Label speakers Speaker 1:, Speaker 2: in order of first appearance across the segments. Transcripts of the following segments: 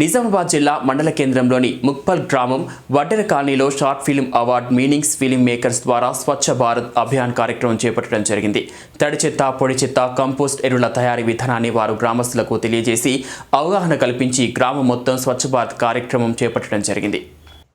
Speaker 1: నిజామాబాద్ జిల్లా మండల కేంద్రంలోని ముక్పల్ గ్రామం వడ్డెర కాలనీలో short film award meanings film makers ద్వారా స్వచ్ఛ భారత్ అభియాన్ కార్యక్రమం చేపట్టడం జరిగింది. తడి చెత్త పొడి చెత్త కంపోస్ట్ ఎరువుల తయారీ విధానాన్ని వారు గ్రామస్తులకు తెలియజేసి అవగాహన కల్పించి గ్రామం మొత్తం స్వచ్ఛ భారత్ కార్యక్రమం చేపట్టడం జరిగింది.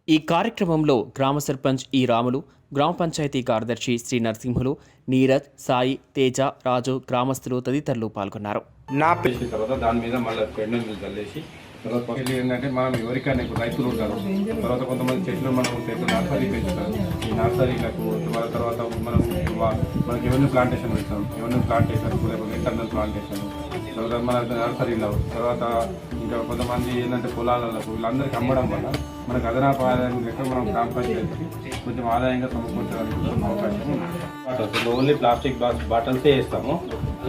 Speaker 1: ఈ కార్యక్రమంలో గ్రామ సర్పంచ్ ఈ రాములు గ్రామ పంచాయతీ కార్యదర్శి శ్రీ నరసింహులు నీరజ్ సాయి తేజ రాజు గ్రామస్తులు తదితరులు పాల్గొన్నారు.
Speaker 2: నా పే-
Speaker 3: తర్వాత దాని మీద మళ్ళీ పెండు చల్లేసి తర్వాత ఏంటంటే మనం ఎవరికైనా ఇప్పుడు రైతులు ఉంటారు. తర్వాత కొంతమంది చెట్లు మనం నర్సరీ పెంచుతారు. ఈ నర్సరీలకు తర్వాత తర్వాత మనకి ఎవరిని ప్లాంటేషన్ పెడతాం? ఎవరిని ప్లాంటేషన్ లేకపోతే ఇంటర్నల్ ప్లాంటేషన్ తర్వాత మన నర్సరీలో తర్వాత ఇంకా కొంతమంది ఏంటంటే పొలాలకు వీళ్ళందరికీ అమ్మడం వల్ల మనకు అదనపు ఆదాయం లెక్క మనం గ్రామ పంచాయతీకి కొంచెం ఆదాయంగా సమకూర్చడానికి అవకాశం ఉంది. ఓన్లీ ప్లాస్టిక్ బాటిల్సే వేస్తాము.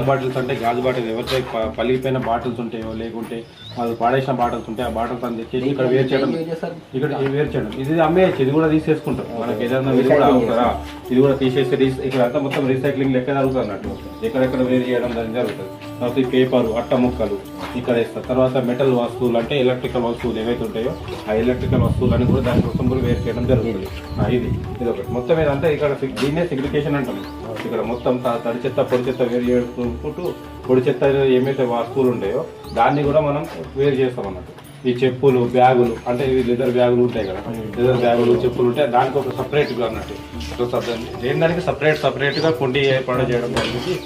Speaker 3: బాటిల్స్ అంటే గాజు బాటిల్ ఎవరితో ప- పలిగిపోయిన బాటిల్స్ ఉంటాయో లేకుంటే అది పాడేసిన బాటిల్స్ ఉంటాయి ఆ బాటిల్స్ అని తెచ్చేసి ఇక్కడ వేరు చేయడం. ఇక్కడ ఇది వేరు చేయడం. ఇది అమ్మేయచ్చు ఇది కూడా తీసేసుకుంటాం. మనకి ఏదైనా ఇది కూడా అవుతారా? ఇది కూడా తీసేసి రీస్- మొత్తం రీసైక్లింగ్ లెక్క జరుగుతుంది అన్నట్టు. ఎక్కడెక్కడ వేరు చేయడం దానికి జరుగుతుంది. తర్వాత ఈ పేపర్ అట్ట ముక్కలు ఇక్కడ వేస్తారు. తర్వాత మెటల్ వస్తువులు అంటే ఎలక్ట్రికల్ వస్తువులు ఏవైతే ఉంటాయో ఆ ఎలక్ట్రికల్ వస్తువులని కూడా దానికోసం కూడా వేరు చేయడం జరుగుతుంది. ఇది ఇది ఒకటి. మొత్తం ఇదంతా ఇక్కడ దీన్నే సిగ్నిఫికేషన్ అంటాం. ఇక్కడ మొత్తం త- తడి చెత్త పొడి చెత్త వేరు చేసుకుంటూ పొడి చెత్త ఏమైతే వస్తువులు ఉంటాయో దాన్ని కూడా మనం వేరు చేస్తాం అన్నట్టు. ఈ చెప్పులు బ్యాగులు అంటే ఇవి లెదర్ బ్యాగులు ఉంటాయి కదా. లెదర్ బ్యాగులు చెప్పులు ఉంటాయి దానికి ఒక సపరేట్గా అన్నట్టు. దానికి సపరేట్ సపరేట్గా కుండి ఏర్పాటు చేయడం జరిగింది.